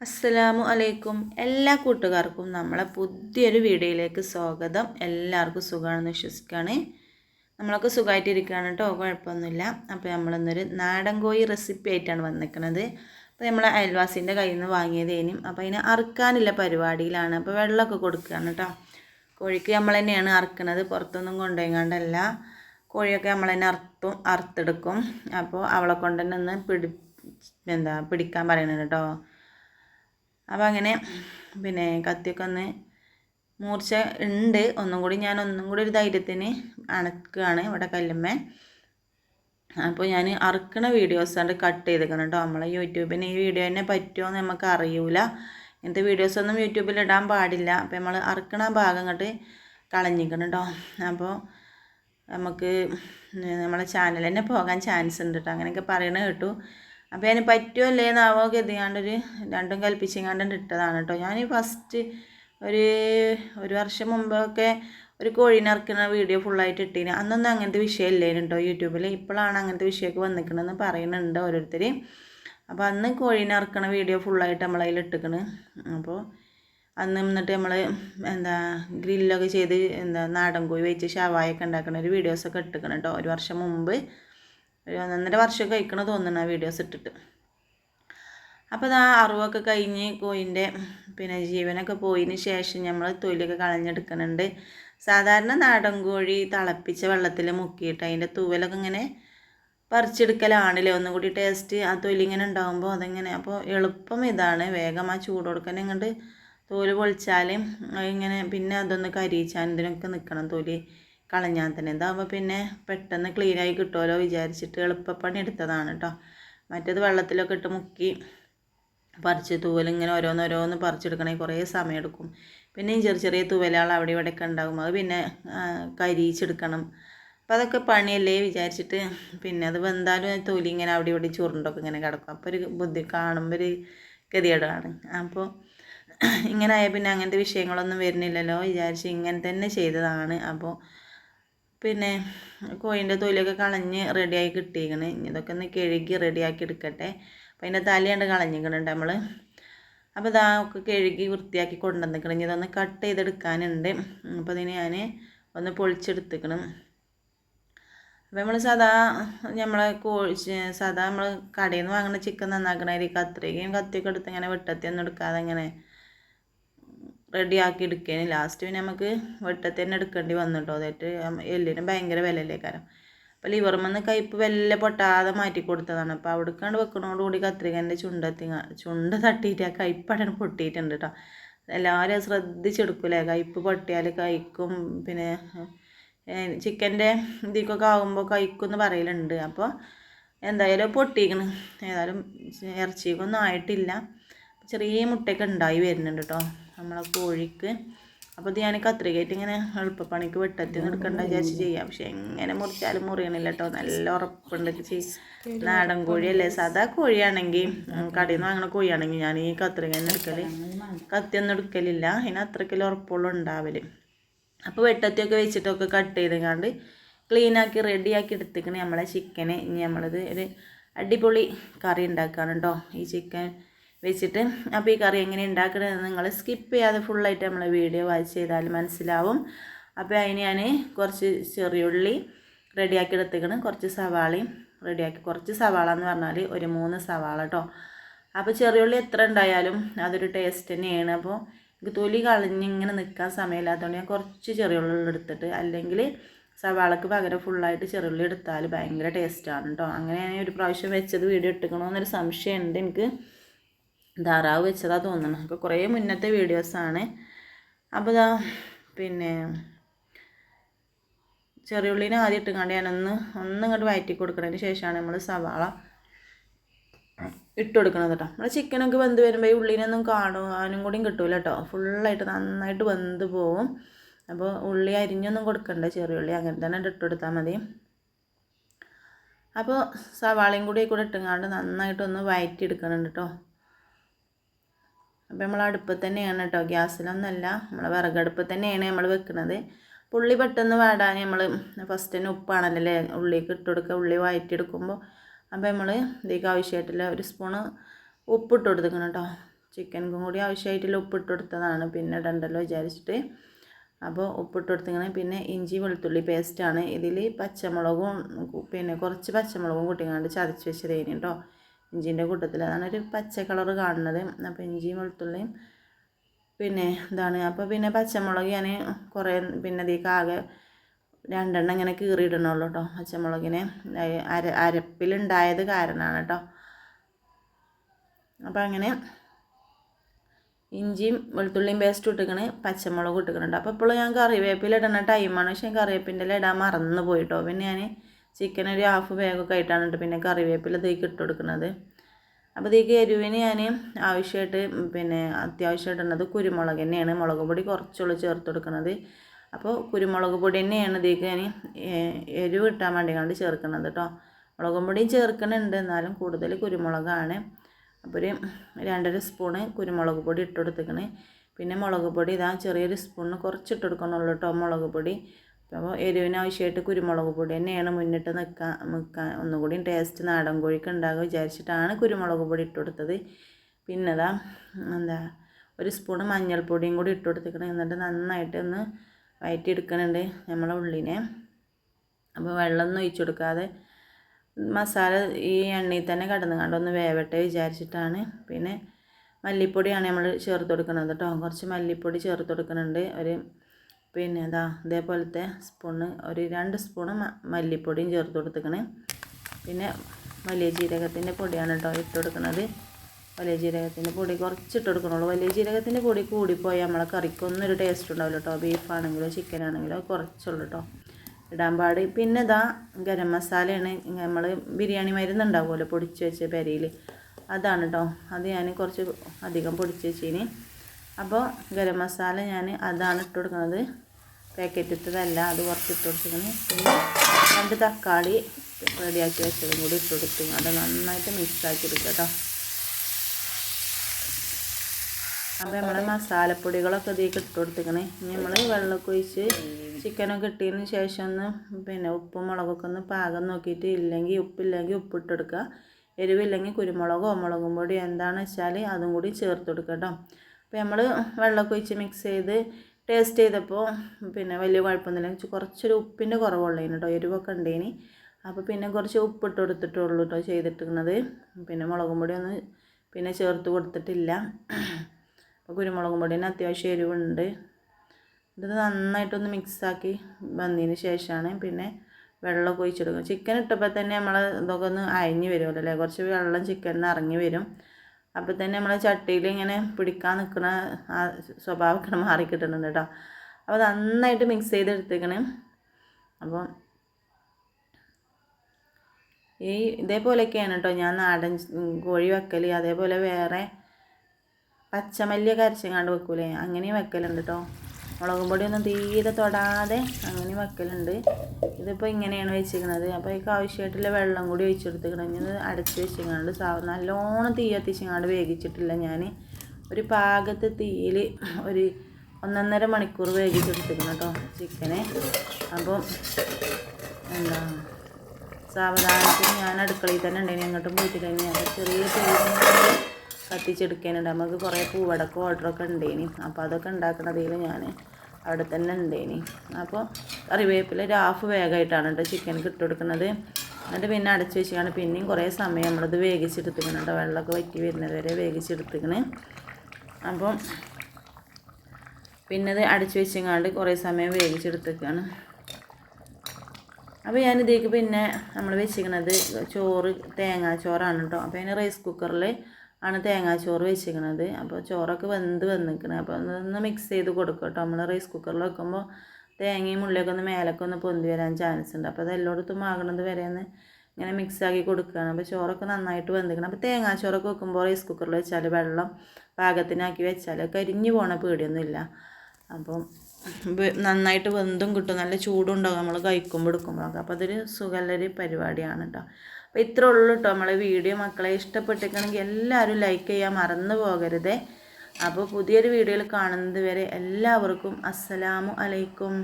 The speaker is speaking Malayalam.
അസ്സലാമു അലൈക്കും. എല്ലാ കൂട്ടുകാർക്കും നമ്മളെ പുതിയൊരു വീഡിയോയിലേക്ക് സ്വാഗതം. എല്ലാവർക്കും സുഖമാണെന്ന് വിശ്വസിക്കുകയാണ്. നമ്മളൊക്കെ സുഖമായിട്ടിരിക്കുകയാണ് കേട്ടോ കുഴപ്പമൊന്നുമില്ല. അപ്പോൾ നമ്മളിന്നൊരു നാടൻ കോഴി റെസിപ്പി ആയിട്ടാണ് വന്നിരിക്കുന്നത്. അപ്പോൾ നമ്മളെ അയൽവാസിന്റെ കയ്യിൽ നിന്ന് വാങ്ങിയതേനും അപ്പോൾ അതിനെ അറുക്കാനുള്ള പരിപാടിയിലാണ്. അപ്പോൾ വെള്ളമൊക്കെ കൊടുക്കുകയാണ് കേട്ടോ. കോഴിക്ക് നമ്മൾ തന്നെയാണ് അറുക്കുന്നത് പുറത്തൊന്നും കൊണ്ടുപോയിങ്ങാണ്ടല്ല. കോഴിയൊക്കെ നമ്മൾ തന്നെ അറുത്തും അറുത്തെടുക്കും. അപ്പോൾ അവളെ കൊണ്ട് തന്നെ ഒന്ന് പിടി എന്താ പിടിക്കാൻ പറയുന്നുണ്ട് കേട്ടോ. അപ്പോൾ അങ്ങനെ പിന്നെ കത്തിയൊക്കെ ഒന്ന് മൂർച്ച ഉണ്ട് ഒന്നും കൂടി ഞാൻ ഒന്നും കൂടി ഒരു ധൈര്യത്തിന് അണക്കുകയാണ് ഇവിടെ കല്ലുമ്മ. അപ്പോൾ ഞാൻ അറുക്കണ വീഡിയോസ് കട്ട് ചെയ്തേക്കണം കേട്ടോ നമ്മളെ യൂട്യൂബിന് ഈ വീഡിയോ തന്നെ പറ്റുമോ എന്ന് നമുക്ക് അറിയൂല. ഇങ്ങനത്തെ വീഡിയോസൊന്നും യൂട്യൂബിൽ ഇടാൻ പാടില്ല. അപ്പോൾ നമ്മൾ അറുക്കണ ഭാഗം ഇങ്ങോട്ട് കളഞ്ഞിക്കണം കേട്ടോ അപ്പോൾ നമുക്ക് നമ്മളെ ചാനൽ തന്നെ പോകാൻ ചാൻസ് ഉണ്ട് കേട്ടോ അങ്ങനെയൊക്കെ പറയണ കേട്ടു. അപ്പോൾ അതിന് പറ്റുമോ അല്ലേന്നാവോ കരുതിയാണ്ടൊരു രണ്ടും കൽപ്പിച്ചിങ്ങാണ്ട് ഇട്ടതാണ് കേട്ടോ. ഞാൻ ഫസ്റ്റ് ഒരു ഒരു വർഷം മുമ്പൊക്കെ ഒരു കോഴീനെ ഇറക്കുന്ന വീഡിയോ ഫുള്ളായിട്ട് ഇട്ടീന്. അന്നൊന്നും അങ്ങനത്തെ വിഷയമില്ലേനു കേട്ടോ യൂട്യൂബിൽ ഇപ്പോഴാണ് അങ്ങനത്തെ വിഷയമൊക്കെ വന്നിക്കണമെന്ന് പറയുന്നുണ്ട് ഓരോരുത്തർ അപ്പോൾ അന്ന് കോഴീനെ ഇറക്കുന്ന വീഡിയോ ഫുള്ളായിട്ട് നമ്മളതിൽ ഇട്ടിക്കണ്. അപ്പോൾ അന്ന് എന്നിട്ട് നമ്മൾ എന്താ ഗ്രില്ലൊക്കെ ചെയ്ത് എന്താ നാടൻ കോഴി വെച്ച് ഷവായൊക്കെ ഉണ്ടാക്കുന്ന ഒരു വീഡിയോസൊക്കെ ഇട്ടിക്കണം കേട്ടോ ഒരു വർഷം മുമ്പ്. ഒരു ഒന്നൊന്നര വർഷം കഴിക്കണ തോന്നുന്നു ആ വീഡിയോസ് ഇട്ടിട്ട്. അപ്പോൾ ആ അറിവൊക്കെ കഴിഞ്ഞ് കോയിന്റെ പിന്നെ ജീവനൊക്കെ പോയതിന് ശേഷം നമ്മൾ തൊലിയൊക്കെ കളഞ്ഞെടുക്കുന്നുണ്ട്. സാധാരണ നാടൻ കോഴി തിളപ്പിച്ച വെള്ളത്തിൽ മുക്കിയിട്ട് അതിന്റെ തൂവലൊക്കെ ഇങ്ങനെ പറിച്ചെടുക്കലാണല്ലേ? ഒന്നും കൂടി ടേസ്റ്റ് ആ തൊലി ഇങ്ങനെ ഉണ്ടാകുമ്പോൾ അതിങ്ങനെ? അപ്പോൾ എളുപ്പം ഇതാണ്. വേഗം ആ ചൂട് കൊടുക്കാൻ ഇങ്ങോട്ട് തോൽ പൊളിച്ചാൽ ഇങ്ങനെ പിന്നെ അതൊന്ന് കരിയിച്ചാൽ ഇതിനൊക്കെ നിൽക്കണം തൊലി. കളഞ്ഞാൽ തന്നെ. ഇതാകുമ്പോൾ പിന്നെ പെട്ടെന്ന് ക്ലീനായി കിട്ടുമല്ലോ വിചാരിച്ചിട്ട് എളുപ്പപ്പണി എടുത്തതാണ് കേട്ടോ മറ്റേത് വെള്ളത്തിലൊക്കെ ഇട്ട് മുക്കി പറിച്ച് തൂവലിങ്ങനെ ഓരോന്നോരോന്ന് പറിച്ചെടുക്കണമെങ്കിൽ കുറേ സമയമെടുക്കും പിന്നെയും ചെറിയ ചെറിയ തൂവലുകൾ അവിടെ ഇവിടെയൊക്കെ ഉണ്ടാകും. അത് പിന്നെ കരിയിച്ചെടുക്കണം. അപ്പോൾ അതൊക്കെ പണിയല്ലേ വിചാരിച്ചിട്ട് പിന്നെ അത് വെന്താലും തൊലി ഇങ്ങനെ അവിടെ ഇവിടെ ചുരുണ്ടൊക്കെ ഇങ്ങനെ കിടക്കും. അപ്പോൾ ഒരു ബുദ്ധി കാണുമ്പോൾ ഒരു ഗതികേടാണ്. അപ്പോൾ ഇങ്ങനെ ആയാൽ പിന്നെ അങ്ങനത്തെ വിഷയങ്ങളൊന്നും വരുന്നില്ലല്ലോ. വിചാരിച്ച് ഇങ്ങനെ തന്നെ ചെയ്തതാണ്. അപ്പോൾ പിന്നെ കോഴിന്റെ തൊലിയൊക്കെ കളഞ്ഞ് റെഡിയായി കിട്ടിയിരിക്കണ് ഇതൊക്കെ ഒന്ന് കഴുകി റെഡിയാക്കി എടുക്കട്ടെ. അപ്പോൾ അതിന്റെ തലയുണ്ട് കളഞ്ഞിക്കണുണ്ട് നമ്മൾ അപ്പോൾ ഇതാ ഒക്കെ കഴുകി വൃത്തിയാക്കി കൊണ്ടുവന്നിക്കണം. ഇതൊന്ന് കട്ട് ചെയ്തെടുക്കാനുണ്ട്. അപ്പോൾ ഇതിന് ഞാൻ ഒന്ന് പൊളിച്ചെടുത്തിക്കണം. അപ്പോൾ നമ്മൾ സാധാ നമ്മളെ കോഴി സാധാ നമ്മൾ കടയിൽ നിന്ന് വാങ്ങുന്ന ചിക്കൻ നന്നാക്കണ കത്രികയും കത്തിയൊക്കെ എടുത്ത് ഇങ്ങനെ വെട്ടത്തിയൊന്നും എടുക്കാതെ ഇങ്ങനെ റെഡിയാക്കി എടുക്കേന്. ലാസ്റ്റ് പിന്നെ നമുക്ക് വെട്ടത്തിൽ തന്നെ എടുക്കേണ്ടി വന്നു കേട്ടോ അതായിട്ട് എല്ലിന് ഭയങ്കര വിലയല്ലേ കാരണം അപ്പോൾ ലിവർമെന്ന് കയ്പ്പ് വല്ല പൊട്ടാതെ മാറ്റി കൊടുത്തതാണ്. അപ്പോൾ അവിടേക്കാണ്ട് വെക്കണോടുകൂടി കത്രികന്റെ ചുണ്ടത്തി ചുണ്ട തട്ടിയിട്ട് ആ കയ്പ്പടന് പൊട്ടിയിട്ടുണ്ട് കേട്ടോ എല്ലാവരും ശ്രദ്ധിച്ചെടുക്കൂലേ? കയ്പ്പ് പൊട്ടിയാൽ കൈക്കും പിന്നെ ചിക്കന്റെ ഇതിക്കൊക്കെ ആകുമ്പോൾ കൈക്കുമെന്ന് പറയലുണ്ട്. അപ്പോൾ എന്തായാലും പൊട്ടിക്കണ്. ഏതായാലും ഇറച്ചിക്കൊന്നും ആയിട്ടില്ല. ചെറിയ മുട്ടയൊക്കെ ഉണ്ടായി വരുന്നുണ്ട് കേട്ടോ നമ്മളെ കോഴിക്ക്. അപ്പോൾ ഇത് ഞാൻ കത്രികയായിട്ട് ഇങ്ങനെ എളുപ്പപ്പണിക്ക് വെട്ടത്തിൽ എടുക്കണ്ട വിചാരിച്ച് ചെയ്യാം. പക്ഷെ എങ്ങനെ മുറിച്ചാലും മുറിയണില്ല കേട്ടോ നല്ല ഉറപ്പുണ്ട് ചെയ്യും നാടൻ കോഴിയല്ലേ? സാധാ കോഴിയാണെങ്കിൽ കടയിൽ നിന്ന് വാങ്ങണ കോഴിയാണെങ്കിൽ ഞാൻ ഈ കത്രിക തന്നെ എടുക്കൽ കത്തിയൊന്നും എടുക്കലില്ല. അതിന് അത്രയ്ക്കിലും ഉറപ്പുള്ള ഉണ്ടാവൽ അപ്പോൾ വെട്ടത്തിയൊക്കെ വെച്ചിട്ടൊക്കെ കട്ട് ചെയ്തങ്ങാണ്ട് ക്ലീനാക്കി റെഡിയാക്കി എടുത്തിക്കണേ നമ്മളെ ചിക്കന് ഇനി നമ്മളത് ഒരു അടിപൊളി കറി ഉണ്ടാക്കുകയാണ് കേട്ടോ ഈ ചിക്കൻ വെച്ചിട്ട്. അപ്പോൾ ഈ കറി എങ്ങനെ ഉണ്ടാക്കണമെന്ന് നിങ്ങൾ സ്കിപ്പ് ചെയ്യാതെ ഫുള്ളായിട്ട് നമ്മൾ വീഡിയോ വാച്ച് ചെയ്താൽ മനസ്സിലാവും. അപ്പോൾ അതിന് ഞാൻ കുറച്ച് ചെറിയുള്ളി റെഡിയാക്കി എടുത്തേക്കണം കുറച്ച് സവാളയും റെഡിയാക്കി കുറച്ച് സവാള എന്ന് പറഞ്ഞാൽ ഒരു മൂന്ന് സവാള കേട്ടോ അപ്പോൾ ചെറിയുള്ളി എത്ര ഉണ്ടായാലും അതൊരു ടേസ്റ്റ് തന്നെയാണ്. അപ്പോൾ എനിക്ക് തൊലി കളഞ്ഞിങ്ങനെ നിൽക്കാൻ സമയമില്ലാത്തതുകൊണ്ട് ഞാൻ കുറച്ച് ചെറിയുള്ളി എടുത്തിട്ട് അല്ലെങ്കിൽ സവാളക്ക് പകരം ഫുള്ളായിട്ട് ചെറുള്ളി എടുത്താൽ ഭയങ്കര ടേസ്റ്റാണ് കേട്ടോ അങ്ങനെ ഞാൻ ഒരു പ്രാവശ്യം വെച്ചത് വീഡിയോ ഇട്ടിക്കണമെന്നൊരു സംശയമുണ്ട് എനിക്ക്. ധാരാവ് വെച്ചതാ തോന്നുന്നു അപ്പോൾ കുറേ മുന്നത്തെ വീഡിയോസാണ് അപ്പോൾ ഇതാ പിന്നെ ചെറിയുള്ളിനെ ആദ്യം ഇട്ടുകൊണ്ട് ഞാനൊന്ന് ഒന്ന് ഇങ്ങോട്ട് വയറ്റി കൊടുക്കുന്നതിന് ശേഷമാണ് നമ്മൾ സവാള ഇട്ട് കൊടുക്കണത് കേട്ടോ നമ്മൾ ചിക്കനൊക്കെ വെന്ത് വരുമ്പോൾ ഈ ഉള്ളിനൊന്നും കാണുവാനും കൂടിയും കിട്ടൂല കേട്ടോ ഫുള്ളായിട്ട് നന്നായിട്ട് വെന്ത് പോവും. അപ്പോൾ ഉള്ളി അരിഞ്ഞൊന്നും കൊടുക്കണ്ട. ചെറിയുള്ളി അങ്ങനെ തന്നെ ഇട്ട് കൊടുത്താൽ മതി. അപ്പോൾ സവാളയും കൂടി കൂടെ ഇട്ടുങ്ങാണ്ട് നന്നായിട്ടൊന്ന് വയറ്റി എടുക്കണം കേട്ടോ അപ്പോൾ നമ്മൾ അടുപ്പത്ത് തന്നെയാണ് കേട്ടോ ഗ്യാസിലൊന്നല്ല നമ്മൾ വിറകടുപ്പ് തന്നെയാണ് നമ്മൾ വെക്കുന്നത് ഉള്ളി പെട്ടെന്ന് വാടാൻ നമ്മൾ ഫസ്റ്റ് തന്നെ ഉപ്പാണല്ലോ അല്ലേ ഉള്ളിക്ക് ഇട്ട് കൊടുക്കുക. ഉള്ളി വഴറ്റിയെടുക്കുമ്പോൾ അപ്പോൾ നമ്മൾ ഇതിലേക്ക് ആവശ്യമായിട്ടുള്ള ഒരു സ്പൂണ് ഉപ്പിട്ട് കൊടുത്തിക്കണം കേട്ടോ ചിക്കനും കൂടി ആവശ്യമായിട്ടുള്ള ഉപ്പിട്ട് കൊടുത്തതാണ്. പിന്നെ ഇടണ്ടല്ലോ വിചാരിച്ചിട്ട്. അപ്പോൾ ഉപ്പിട്ട് കൊടുത്തിങ്ങനെ പിന്നെ ഇഞ്ചി വെളുത്തുള്ളി പേസ്റ്റാണ് ഇതിൽ പച്ചമുളകും പിന്നെ കുറച്ച് പച്ചമുളകും കൂട്ടിങ്ങാണ്ട് ചതച്ച് വെച്ചത് കേട്ടോ ഇഞ്ചിന്റെ കൂട്ടത്തിൽ. അതാണ് ഒരു പച്ച കളർ കാണുന്നത്. അപ്പോൾ ഇഞ്ചിയും വെളുത്തുള്ളിയും പിന്നെ ഇതാണ്. അപ്പോൾ പിന്നെ പച്ചമുളക് ഞാൻ കുറേ പിന്നെ ഇതിലേക്ക് ആകെ രണ്ടെണ്ണം ഇങ്ങനെ കീറിയിടണുള്ളൂ കേട്ടോ പച്ചമുളകിനെ. അര അരപ്പിലുണ്ടായത് കാരണമാണ് കേട്ടോ അപ്പോൾ അങ്ങനെ ഇഞ്ചിയും വെളുത്തുള്ളിയും പേസ്റ്റ് ഇട്ടിക്കണേ പച്ചമുളക് ഇട്ടിക്കണുണ്ട്. അപ്പോൾ ഇപ്പോൾ ഞാൻ കറിവേപ്പില ഇടുന്ന ടൈമാണ് പക്ഷേ കറിവേപ്പിന്റെ ഇടാൻ മറന്നു പോയിട്ടോ പിന്നെ ഞാൻ ചിക്കൻ ഒരു ഹാഫ് വേഗമൊക്കെ ആയിട്ടാണ് കേട്ടോ പിന്നെ കറിവേപ്പില ഇതേക്ക് ഇട്ട് കൊടുക്കുന്നത്. അപ്പോൾ ഇതിലേക്ക് എരിവിന് ഞാൻ ആവശ്യമായിട്ട് പിന്നെ അത്യാവശ്യമായിട്ടുള്ളത് കുരുമുളക് തന്നെയാണ്. മുളക് പൊടി കുറച്ചുള്ളൂ ചേർത്ത് കൊടുക്കുന്നത്. അപ്പോൾ കുരുമുളക് പൊടി തന്നെയാണ് ഇതിലേക്ക് ഞാൻ എരിവ് കിട്ടാൻ വേണ്ടി കണ്ട് ചേർക്കുന്നത് കേട്ടോ മുളക് പൊടിയും ചേർക്കുന്നുണ്ട്. എന്നാലും കൂടുതൽ കുരുമുളകാണ്. അപ്പോൾ ഒരു രണ്ടര സ്പൂണ് കുരുമുളക് പൊടി ഇട്ട് കൊടുത്തേക്കണേ പിന്നെ മുളക് പൊടി ഇതാ ചെറിയൊരു സ്പൂണിന് കുറച്ച് ഇട്ട് കൊടുക്കണുള്ളൂ കേട്ടോ മുളക് പൊടി. അപ്പോൾ എരിവിന് ആവശ്യമായിട്ട് കുരുമുളക് പൊടി തന്നെയാണ് മുന്നിട്ട് നിൽക്കാൻ നിൽക്കാൻ ഒന്നുകൂടി ടേസ്റ്റ് നാടൻ കോഴിക്ക് ഉണ്ടാകുക വിചാരിച്ചിട്ടാണ് കുരുമുളക് പൊടി ഇട്ട് കൊടുത്തത്. പിന്നെ ഇതാ എന്താ ഒരു സ്പൂൺ മഞ്ഞൾപ്പൊടിയും കൂടി ഇട്ട് കൊടുത്തിക്കണം എന്നിട്ട് നന്നായിട്ട് ഒന്ന് വയറ്റിയെടുക്കണുണ്ട് നമ്മളെ ഉള്ളിനെ. അപ്പോൾ വെള്ളമൊന്നും ഒഴിച്ചു കൊടുക്കാതെ മസാല ഈ എണ്ണയിൽ തന്നെ കടന്നു കണ്ടൊന്ന് വേവട്ടെ വിചാരിച്ചിട്ടാണ്. പിന്നെ മല്ലിപ്പൊടിയാണ് നമ്മൾ ചേർത്ത് കൊടുക്കുന്നത് കേട്ടോ. കുറച്ച് മല്ലിപ്പൊടി ചേർത്ത് കൊടുക്കുന്നുണ്ട് ഒരു പിന്നെ ഇതാ ഇതേപോലത്തെ സ്പൂണ് ഒരു രണ്ട് സ്പൂണ് മല്ലിപ്പൊടിയും ചേർത്ത് കൊടുത്തേക്കണ്. പിന്നെ വലിയ ജീരകത്തിന്റെ പൊടിയാണ് കേട്ടോ ഇട്ട് കൊടുക്കുന്നത് വലിയ ജീരകത്തിന്റെ പൊടി കുറച്ച് ഇട്ട് കൊടുക്കണുള്ളൂ. വലിയ ജീരകത്തിന്റെ പൊടി കൂടിപ്പോയാൽ നമ്മളെ കറിക്കൊന്നും ഒരു ടേസ്റ്റ് ഉണ്ടാവില്ല കേട്ടോ ചിക്കൻ ആണെങ്കിലോ കുറച്ചുള്ളൂ കേട്ടോ ഇടാൻ പാട്. പിന്നെ ഇതാ ഗരം മസാലയാണ്. നമ്മൾ ബിരിയാണി മരുന്ന് ഉണ്ടാവുമല്ലോ പൊടിച്ച് വെച്ച പെരയിൽ അതാണ് കേട്ടോ അത് ഞാൻ കുറച്ച് അധികം പൊടിച്ച് വെച്ചതിന് അപ്പോൾ ഗരം മസാല ഞാൻ അതാണ് ഇട്ട് കൊടുക്കുന്നത് പാക്കറ്റ് ഇട്ടതല്ല അത് കുറച്ച് ഇട്ട് കൊടുത്തിങ്ങനെ പിന്നെ രണ്ട് തക്കാളി റെഡിയാക്കി വെച്ചതും കൂടി ഇട്ട് കൊടുത്തു അത് നന്നായിട്ട് മിക്സാക്കി എടുക്കുക കേട്ടോ. അപ്പോൾ നമ്മൾ മസാലപ്പൊടികളൊക്കെ ഇതിലേക്ക് ഇട്ട് കൊടുത്തിക്കണേ ഇനി നമ്മൾ വെള്ളമൊക്കെ ഒഴിച്ച് ചിക്കനൊക്കെ ഇട്ടതിന് ശേഷം ഒന്ന് പിന്നെ ഉപ്പും മുളകൊക്കെ ഒന്ന് പാകം നോക്കിയിട്ട് ഇല്ലെങ്കിൽ ഉപ്പില്ലെങ്കിൽ ഉപ്പിട്ടെടുക്കുക. എരിവില്ലെങ്കിൽ കുരുമുളകോ മുളകും പൊടി എന്താണെന്ന് വെച്ചാൽ അതും കൂടി ചേർത്ത് കൊടുക്കുക കേട്ടോ. അപ്പോൾ നമ്മൾ വെള്ളമൊക്കെ ഒഴിച്ച് മിക്സ് ചെയ്ത് ടേസ്റ്റ് ചെയ്തപ്പോൾ പിന്നെ വലിയ കുഴപ്പമൊന്നുമില്ല. കുറച്ചൊരു ഉപ്പിന്റെ കുറവുള്ളതിന് കേട്ടോ എരിവൊക്കെ ഉണ്ടേനി. അപ്പോൾ പിന്നെ കുറച്ച് ഉപ്പിട്ട് കൊടുത്തിട്ടുള്ളൂ കേട്ടോ ചെയ്തിട്ടുള്ളത്. പിന്നെ മുളകും പൊടി ഒന്ന് പിന്നെ ചേർത്ത് കൊടുത്തിട്ടില്ല. അപ്പോൾ കുരുമുളകും പൊടിന് അത്യാവശ്യം എരിവുണ്ട്. ഇത് നന്നായിട്ടൊന്ന് മിക്സാക്കി വന്നതിന് ശേഷമാണ് പിന്നെ വെള്ളമൊക്കെ ഒഴിച്ചെടുക്കുന്നത്. ചിക്കൻ ഇട്ടപ്പോൾ തന്നെ നമ്മൾ ഇതൊക്കെ ഒന്ന് അയഞ്ഞ് വരുമല്ലോ അല്ലേ? കുറച്ച് വെള്ളം ചിക്കനിൽ ഇറങ്ങി വരും. അപ്പോൾ തന്നെ നമ്മൾ ചട്ടിയിൽ ഇങ്ങനെ പിടിക്കാൻ നിൽക്കുന്ന ആ സ്വഭാവമൊക്കെ മാറി കിട്ടുന്നുണ്ട് കേട്ടോ. അപ്പോൾ നന്നായിട്ട് മിക്സ് ചെയ്തെടുത്തേക്കണേ. അപ്പോൾ ഈ ഇതേപോലെയൊക്കെയാണ് കേട്ടോ ഞാൻ നാടൻ കോഴി വെക്കൽ അതേപോലെ വേറെ പച്ചമല്ലിയൊക്കെ അരച്ചങ്ങാണ്ട് വെക്കൂലേ? അങ്ങനെയും വെക്കലുണ്ട് കേട്ടോ. മുളകും പൊടിയൊന്നും തീരെ തൊടാതെ അങ്ങനെ വെക്കലുണ്ട്. ഇതിപ്പോൾ ഇങ്ങനെയാണ് വെച്ചിരിക്കുന്നത്. അപ്പോൾ അതിക്ക് ആവശ്യമായിട്ടുള്ള വെള്ളം കൂടി ഒഴിച്ചെടുത്തിക്കണം ഇങ്ങനെ അടച്ച് വെച്ചിങ്ങാണ്ട് സാവ് നല്ലോണം തീ കത്തിച്ചിങ്ങാണ്ട് വേവിച്ചിട്ടില്ല ഞാൻ ഒരു പാകത്ത് തീയിൽ ഒരു ഒന്നൊന്നര മണിക്കൂർ വേവിച്ചെടുത്തിരിക്കണം കേട്ടോ ചിക്കനെ. അപ്പം എന്താ സാവധാനത്തിൽ ഞാൻ അടുക്കളയിൽ തന്നെ ഉണ്ടായിരുന്നു എങ്ങോട്ടും പോയിട്ടില്ല ഞാൻ ചെറിയ തീ കത്തിച്ചെടുക്കാനുണ്ട്. നമുക്ക് കുറേ പൂവടക്കം ഓർഡറൊക്കെ ഉണ്ടേനി. അപ്പോൾ അതൊക്കെ ഉണ്ടാക്കുന്നതിൽ ഞാൻ അവിടെ തന്നെ ഉണ്ടേനി അപ്പോൾ കറിവേപ്പില ഒരു ഹാഫ് വേഗമായിട്ടാണ് കേട്ടോ ചിക്കൻ ഇട്ട് കൊടുക്കുന്നത് എന്നിട്ട് പിന്നെ അടച്ചു വെച്ചാണ് പിന്നെയും കുറേ സമയം നമ്മളത് വേഗിച്ചെടുത്തിക്കണം കേട്ടോ വെള്ളമൊക്കെ വറ്റി വരുന്നത് വരെ വേഗിച്ചെടുത്തിക്കണ്. അപ്പം പിന്നെ അത് അടച്ചു വെച്ചെങ്ങാണ്ട് കുറേ സമയം വേവിച്ചെടുത്തേക്കാണ് അപ്പോൾ ഞാൻ ഞാനിതേക്ക് പിന്നെ നമ്മൾ വെച്ചിരിക്കുന്നത് ചോറ് തേങ്ങാച്ചോറാണ് കേട്ടോ അപ്പോൾ അതിന് റൈസ് കുക്കറിൽ ആണ് തേങ്ങാച്ചോറ് വെച്ചിരിക്കുന്നത്. അപ്പോൾ ചോറൊക്കെ വെന്ത് വന്നിരിക്കണത് അപ്പോൾ ഒന്ന് മിക്സ് ചെയ്ത് കൊടുക്കും കേട്ടോ നമ്മൾ റൈസ് കുക്കറിൽ വെക്കുമ്പോൾ തേങ്ങയും ഉള്ളിയൊക്കെ ഒന്ന് മേലൊക്കെ ഒന്ന് പൊന്തി വരാൻ ചാൻസ് ഉണ്ട്. അപ്പോൾ അത് എല്ലായിടത്തും ആകണത് വരെ ഒന്ന് ഇങ്ങനെ മിക്സ് ആക്കി കൊടുക്കുകയാണ് അപ്പോൾ ചോറൊക്കെ നന്നായിട്ട് വെന്തിക്കണം അപ്പോൾ തേങ്ങാച്ചോറൊക്കെ വെക്കുമ്പോൾ റൈസ് കുക്കറിൽ വെച്ചാൽ വെള്ളം പാകത്തിനാക്കി വെച്ചാൽ കരിഞ്ഞു പോണ പേടിയൊന്നുമില്ല. അപ്പം നന്നായിട്ട് വെന്തും കിട്ടും. നല്ല ചൂടും ഉണ്ടാകും നമ്മൾ കഴിക്കുമ്പോൾ എടുക്കുമ്പോഴൊക്കെ അപ്പോൾ അതൊരു സുഖമുള്ളൊരു പരിപാടിയാണ് കേട്ടോ അപ്പോൾ ഇത്രേ ഉള്ളൂ കേട്ടോ നമ്മളെ വീഡിയോ മക്കളെ ഇഷ്ടപ്പെട്ടിരിക്കണമെങ്കിൽ എല്ലാവരും ലൈക്ക് ചെയ്യാൻ മറന്നു പോകരുതേ. അപ്പോൾ പുതിയൊരു വീഡിയോയിൽ കാണുന്നത് വരെ എല്ലാവർക്കും അസ്സലാമു അലൈക്കും.